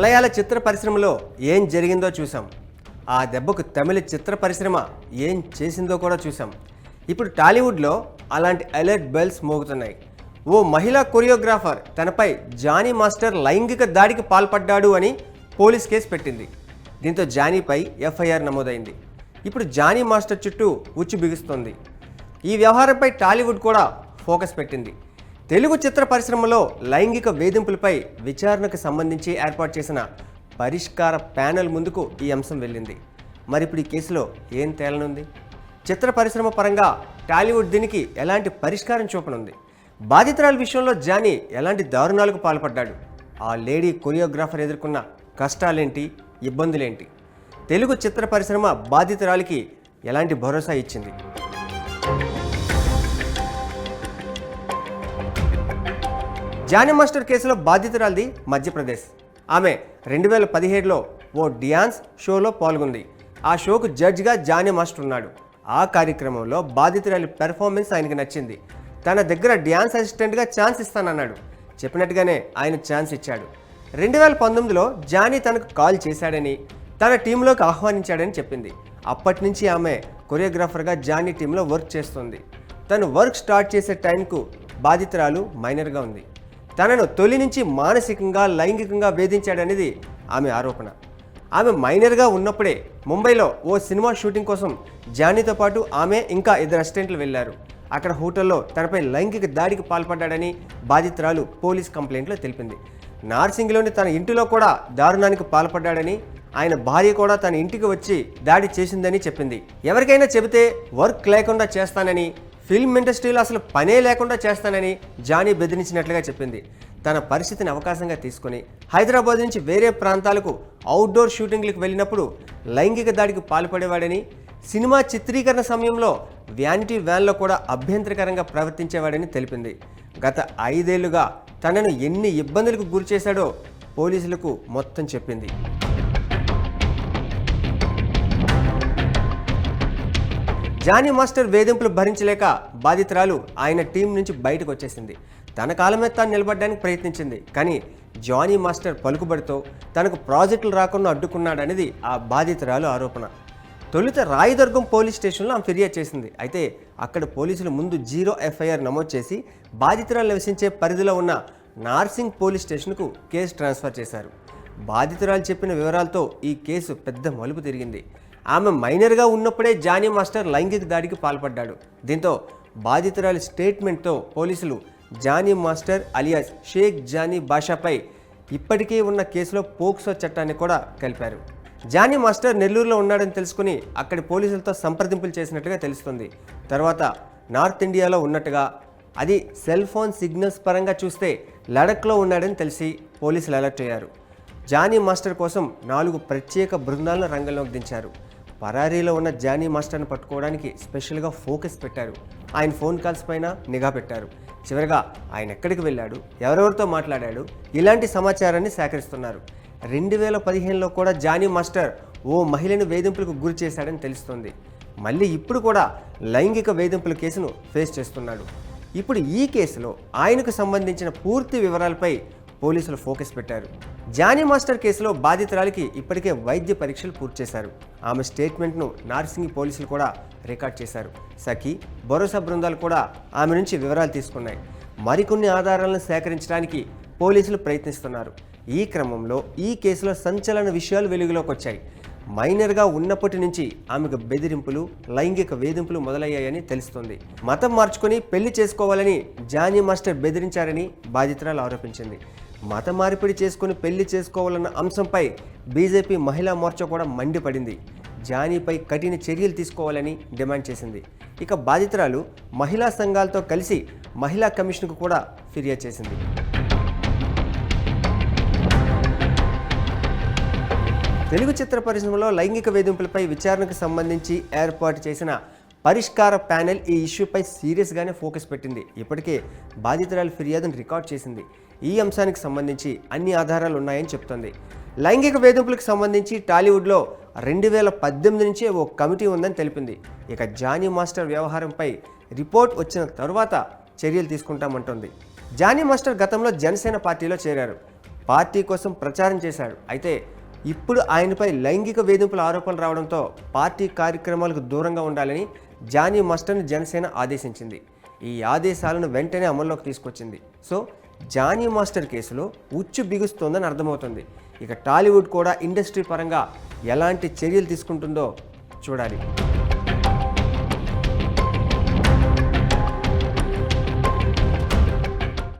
మలయాళ చిత్ర పరిశ్రమలో ఏం జరిగిందో చూసాం ఆ దెబ్బకు తమిళ చిత్ర పరిశ్రమ ఏం చేసిందో కూడా చూసాం ఇప్పుడు టాలీవుడ్లో అలాంటి అలర్ట్ బెల్స్ మోగుతున్నాయి. ఓ మహిళా కొరియోగ్రాఫర్ తనపై జానీ మాస్టర్ లైంగిక దాడికి పాల్పడ్డాడు అని పోలీస్ కేసు పెట్టింది. దీంతో జానీపై ఎఫ్ఐఆర్ నమోదైంది. ఇప్పుడు జానీ మాస్టర్ చుట్టూ ఉచ్చు బిగుస్తోంది. ఈ వ్యవహారంపై టాలీవుడ్ కూడా ఫోకస్ పెట్టింది. తెలుగు చిత్ర పరిశ్రమలో లైంగిక వేధింపులపై విచారణకు సంబంధించి ఏర్పాటు చేసిన పరిష్కార ప్యానెల్ ముందుకు ఈ అంశం వెళ్ళింది. మరి ఇప్పుడు ఈ కేసులో ఏం తేలనుంది? చిత్ర పరిశ్రమ పరంగా టాలీవుడ్ దీనికి ఎలాంటి పరిష్కారం చూపనుంది? బాధితురాల విషయంలో జానీ ఎలాంటి దారుణాలకు పాల్పడ్డాడు? ఆ లేడీ కొరియోగ్రాఫర్ ఎదుర్కొన్న కష్టాలేంటి? ఇబ్బందులేంటి? తెలుగు చిత్ర పరిశ్రమ బాధితురాలికి ఎలాంటి భరోసా ఇచ్చింది? జానీ మాస్టర్ కేసులో బాధితురాలిది మధ్యప్రదేశ్. ఆమె రెండు వేల పదిహేడులో ఓ డ్యాన్స్ షోలో పాల్గొంది. ఆ షోకు జడ్జ్గా జానీ మాస్టర్ ఉన్నాడు. ఆ కార్యక్రమంలో బాధితురాలి పెర్ఫార్మెన్స్ ఆయనకి నచ్చింది. తన దగ్గర డ్యాన్స్ అసిస్టెంట్గా ఛాన్స్ ఇస్తానన్నాడు. చెప్పినట్టుగానే ఆయన ఛాన్స్ ఇచ్చాడు. రెండు వేల పంతొమ్మిదిలో జానీ తనకు కాల్ చేశాడని తన టీంలోకి ఆహ్వానించాడని చెప్పింది. అప్పటి నుంచి ఆమె కొరియోగ్రాఫర్గా జానీ టీంలో వర్క్ చేస్తుంది. తను వర్క్ స్టార్ట్ చేసే టైంకు బాధితురాలు మైనర్గా ఉంది. తనను తొలి నుంచి మానసికంగా లైంగికంగా వేధించాడనేది ఆమె ఆరోపణ. ఆమె మైనర్గా ఉన్నప్పుడే ముంబైలో ఓ సినిమా షూటింగ్ కోసం జానీతో పాటు ఆమె ఇంకా ఇద్దరు అసిస్టెంట్లు వెళ్ళారు అక్కడ హోటల్లో తనపై లైంగిక దాడికి పాల్పడ్డాడని బాధితురాలు పోలీస్ కంప్లైంట్లో తెలిపింది. నార్సింగ్లోని తన ఇంటిలో కూడా దారుణానికి పాల్పడ్డాడని ఆయన భార్య కూడా తన ఇంటికి వచ్చి దాడి చేసిందని చెప్పింది. ఎవరికైనా చెబితే వర్క్ లేకుండా చేస్తానని ఫిల్మ్ ఇండస్ట్రీలో అసలు పనే లేకుండా చేస్తానని జానీ బెదిరించినట్లుగా చెప్పింది. తన పరిస్థితిని అవకాశంగా తీసుకొని హైదరాబాద్ నుంచి వేరే ప్రాంతాలకు అవుట్డోర్ షూటింగ్లకు వెళ్ళినప్పుడు లైంగిక దాడికి పాల్పడేవాడని సినిమా చిత్రీకరణ సమయంలో వ్యానిటీ వ్యాన్లో కూడా అభ్యంతరకరంగా ప్రవర్తించేవాడని తెలిపింది. గత ఐదేళ్ళుగా తనను ఎన్ని ఇబ్బందులకు గురిచేశాడో పోలీసులకు మొత్తం చెప్పింది. జానీ మాస్టర్ వేధింపులు భరించలేక బాధితురాలు ఆయన టీం నుంచి బయటకు వచ్చేసింది. తన కాలమే తాను నిలబడడానికి ప్రయత్నించింది. కానీ జానీ మాస్టర్ పలుకుబడితో తనకు ప్రాజెక్టులు రాకుండా అడ్డుకున్నాడనేది ఆ బాధితురాలు ఆరోపణ. తొలుత రాయదుర్గం పోలీస్ స్టేషన్లో ఆమె ఫిర్యాదు చేసింది. అయితే అక్కడ పోలీసులు ముందు జీరో ఎఫ్ఐఆర్ నమోదు చేసి బాధితురాలు నివసించే పరిధిలో ఉన్న నార్సింగ్ పోలీస్ స్టేషన్కు కేసు ట్రాన్స్ఫర్ చేశారు. బాధితురాలు చెప్పిన వివరాలతో ఈ కేసు పెద్ద మలుపు తిరిగింది. ఆమె మైనర్గా ఉన్నప్పుడే జానీ మాస్టర్ లైంగిక దాడికి పాల్పడ్డాడు. దీంతో బాధితురాలి స్టేట్మెంట్తో పోలీసులు జానీ మాస్టర్ అలియాస్ షేక్ జానీ బాషాపై ఇప్పటికే ఉన్న కేసులో పోక్సో చట్టాన్ని కూడా కలిపారు. జానీ మాస్టర్ నెల్లూరులో ఉన్నాడని తెలుసుకుని అక్కడి పోలీసులతో సంప్రదింపులు చేసినట్టుగా తెలుస్తుంది. తర్వాత నార్త్ ఇండియాలో ఉన్నట్టుగా అది సెల్ ఫోన్ సిగ్నల్స్ పరంగా చూస్తే లడఖ్లో ఉన్నాడని తెలిసి పోలీసులు అలర్ట్ అయ్యారు. జానీ మాస్టర్ కోసం నాలుగు ప్రత్యేక బృందాలను రంగంలోకి దించారు. పరారీలో ఉన్న జానీ మాస్టర్ని పట్టుకోవడానికి స్పెషల్గా ఫోకస్ పెట్టారు. ఆయన ఫోన్ కాల్స్ పైన నిఘా పెట్టారు. చివరిగా ఆయన ఎక్కడికి వెళ్ళాడు ఎవరెవరితో మాట్లాడాడు ఇలాంటి సమాచారాన్ని సేకరిస్తున్నారు. రెండు వేల పదిహేనులో కూడా జానీ మాస్టర్ ఓ మహిళను వేధింపులకు గురి చేశాడని తెలుస్తోంది. మళ్ళీ ఇప్పుడు కూడా లైంగిక వేధింపుల కేసును ఫేస్ చేస్తున్నాడు. ఇప్పుడు ఈ కేసులో ఆయనకు సంబంధించిన పూర్తి వివరాలపై పోలీసులు ఫోకస్ పెట్టారు. జానీ మాస్టర్ కేసులో బాధితురాలికి ఇప్పటికే వైద్య పరీక్షలు పూర్తి చేశారు. ఆమె స్టేట్మెంట్ను నార్సింగి పోలీసులు కూడా రికార్డ్ చేశారు. సఖి భరోసా బృందాలు కూడా ఆమె నుంచి వివరాలు తీసుకున్నాయి. మరికొన్ని ఆధారాలను సేకరించడానికి పోలీసులు ప్రయత్నిస్తున్నారు. ఈ క్రమంలో ఈ కేసులో సంచలన విషయాలు వెలుగులోకి వచ్చాయి. మైనర్గా ఉన్నప్పటి నుంచి ఆమెకు బెదిరింపులు లైంగిక వేధింపులు మొదలయ్యాయని తెలుస్తోంది. మతం మార్చుకొని పెళ్ళి చేసుకోవాలని జానీ మాస్టర్ బెదిరించారని బాధితురాలు ఆరోపించింది. మత మార్పిడి చేసుకుని పెళ్ళి చేసుకోవాలన్న అంశంపై బీజేపీ మహిళా మోర్చా కూడా మండిపడింది. జానీపై కఠిన చర్యలు తీసుకోవాలని డిమాండ్ చేసింది. ఇక బాధితురాలు మహిళా సంఘాలతో కలిసి మహిళా కమిషన్కు కూడా ఫిర్యాదు చేసింది. తెలుగు చిత్ర పరిశ్రమలో లైంగిక వేధింపులపై విచారణకు సంబంధించి ఏర్పాటు చేసిన పరిష్కార ప్యానెల్ ఈ ఇష్యూపై సీరియస్గానే ఫోకస్ పెట్టింది. ఇప్పటికే బాధితురాలు ఫిర్యాదును రికార్డ్ చేసింది. ఈ అంశానికి సంబంధించి అన్ని ఆధారాలు ఉన్నాయని చెప్తోంది. లైంగిక వేధింపులకు సంబంధించి టాలీవుడ్లో రెండు వేల పద్దెనిమిది నుంచే ఓ కమిటీ ఉందని తెలిపింది. ఇక జానీ మాస్టర్ వ్యవహారంపై రిపోర్ట్ వచ్చిన తరువాత చర్యలు తీసుకుంటామంటోంది. జానీ మాస్టర్ గతంలో జనసేన పార్టీలో చేరారు. పార్టీ కోసం ప్రచారం చేశాడు అయితే ఇప్పుడు ఆయనపై లైంగిక వేధింపుల ఆరోపణలు రావడంతో పార్టీ కార్యక్రమాలకు దూరంగా ఉండాలని జానీ మాస్టర్ని జనసేన ఆదేశించింది. ఈ ఆదేశాలను వెంటనే అమల్లోకి తీసుకొచ్చింది. సో జానీ మాస్టర్ కేసులో ఉచ్చు బిగుస్తోందని అర్థమవుతుంది. ఇక టాలీవుడ్ కూడా ఇండస్ట్రీ పరంగా ఎలాంటి చర్యలు తీసుకుంటుందో చూడాలి.